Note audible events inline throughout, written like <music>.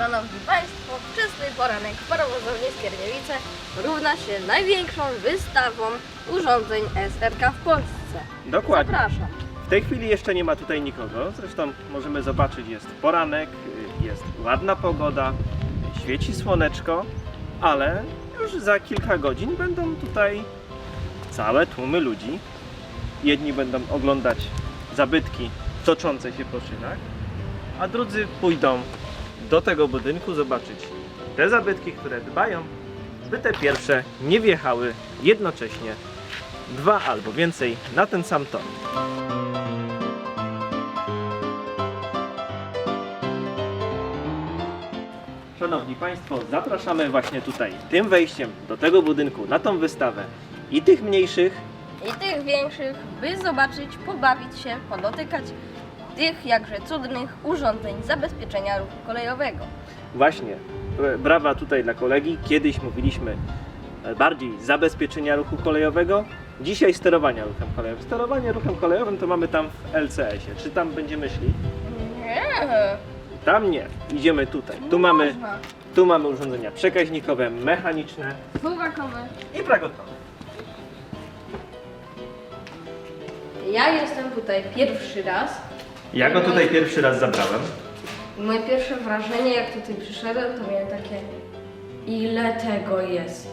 Szanowni Państwo, wczesny poranek w parowozowni Skierniewice równa się największą wystawą urządzeń SRK w Polsce. Dokładnie. Zapraszam. W tej chwili jeszcze nie ma tutaj nikogo. Zresztą możemy zobaczyć, jest poranek, jest ładna pogoda, świeci słoneczko, ale już za kilka godzin będą tutaj całe tłumy ludzi. Jedni będą oglądać zabytki toczące się po szynach, a drudzy pójdą do tego budynku zobaczyć te zabytki, które dbają, by te pierwsze nie wjechały jednocześnie dwa albo więcej na ten sam tor. Szanowni Państwo, zapraszamy właśnie tutaj tym wejściem do tego budynku na tą wystawę i tych mniejszych, I tych większych, by zobaczyć, pobawić się, podotykać tych jakże cudnych urządzeń zabezpieczenia ruchu kolejowego. właśnie e, brawa tutaj dla kolegi, kiedyś mówiliśmy e, bardziej zabezpieczenia ruchu kolejowego, dzisiaj sterowania ruchem kolejowym. Sterowanie ruchem kolejowym to mamy tam w LCS-ie. Czy tam będziemy szli? Nie, Tam nie. Idziemy tutaj. Tu nie mamy, można. tu mamy urządzenia przekaźnikowe, mechaniczne Dwuwakowe. i pragotowe. Ja jestem tutaj pierwszy raz. Ja go tutaj pierwszy raz zabrałem. Moje pierwsze wrażenie, jak tutaj przyszedłem, to miałem takie, ile tego jest.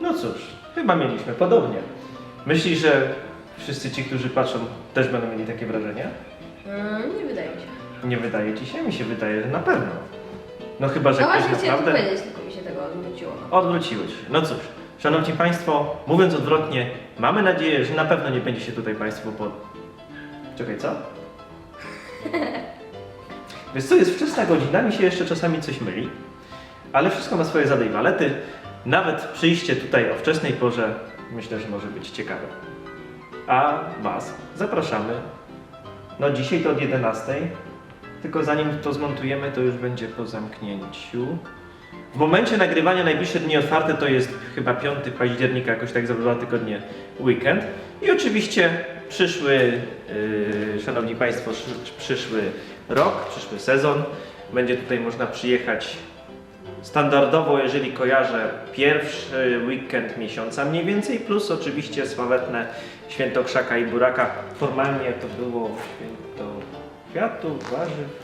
No cóż, chyba mieliśmy podobnie. Myślisz, że wszyscy ci, którzy patrzą, też będą mieli takie wrażenie? Mm, nie wydaje mi się. Nie wydaje ci się? Mi się wydaje, że na pewno. No chyba, że No ktoś właśnie chciałem to naprawdę... powiedzieć, tylko mi się tego odwróciło. Odwróciłeś się. No cóż, szanowni państwo, mówiąc odwrotnie, mamy nadzieję, że na pewno nie będzie się tutaj państwo pod... Czekaj, co? <laughs> Wiesz co, jest wczesna godzina, mi się jeszcze czasami coś myli, ale wszystko ma swoje zady i. Nawet przyjście tutaj o wczesnej porze myślę, że może być ciekawe. A Was zapraszamy. No dzisiaj to od 11, tylko zanim to zmontujemy, to już będzie po zamknięciu. W momencie nagrywania najbliższe dni otwarte to jest chyba 5 października, jakoś tak za dwa tygodnie weekend. I oczywiście przyszły, yy, szanowni państwo, przyszły rok, przyszły sezon. Będzie tutaj można przyjechać standardowo, jeżeli kojarzę, pierwszy weekend miesiąca mniej więcej, plus oczywiście sławetne święto krzaka i buraka. Formalnie to było święto kwiatów, warzyw,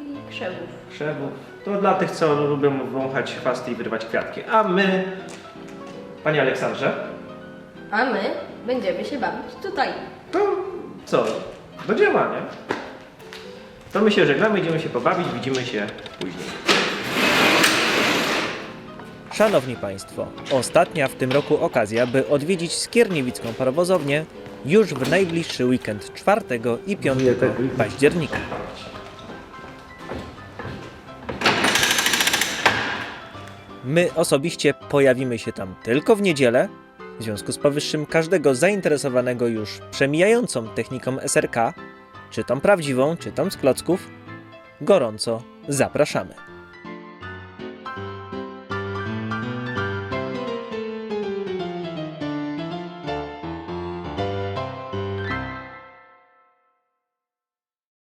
I krzewów. krzewów. To dla tych, co lubią wąchać chwasty i wyrywać kwiatki. A my, Panie Aleksandrze, A my będziemy się bawić tutaj. to co? Do dzieła, nie? To my się żegnamy, idziemy się pobawić, widzimy się później. Szanowni Państwo, ostatnia w tym roku okazja, by odwiedzić Skierniewicką parowozownię już w najbliższy weekend 4 i 5 października. My osobiście pojawimy się tam tylko w niedzielę. W związku z powyższym każdego zainteresowanego już przemijającą techniką SRK, czy tą prawdziwą, czy tą z klocków, gorąco zapraszamy.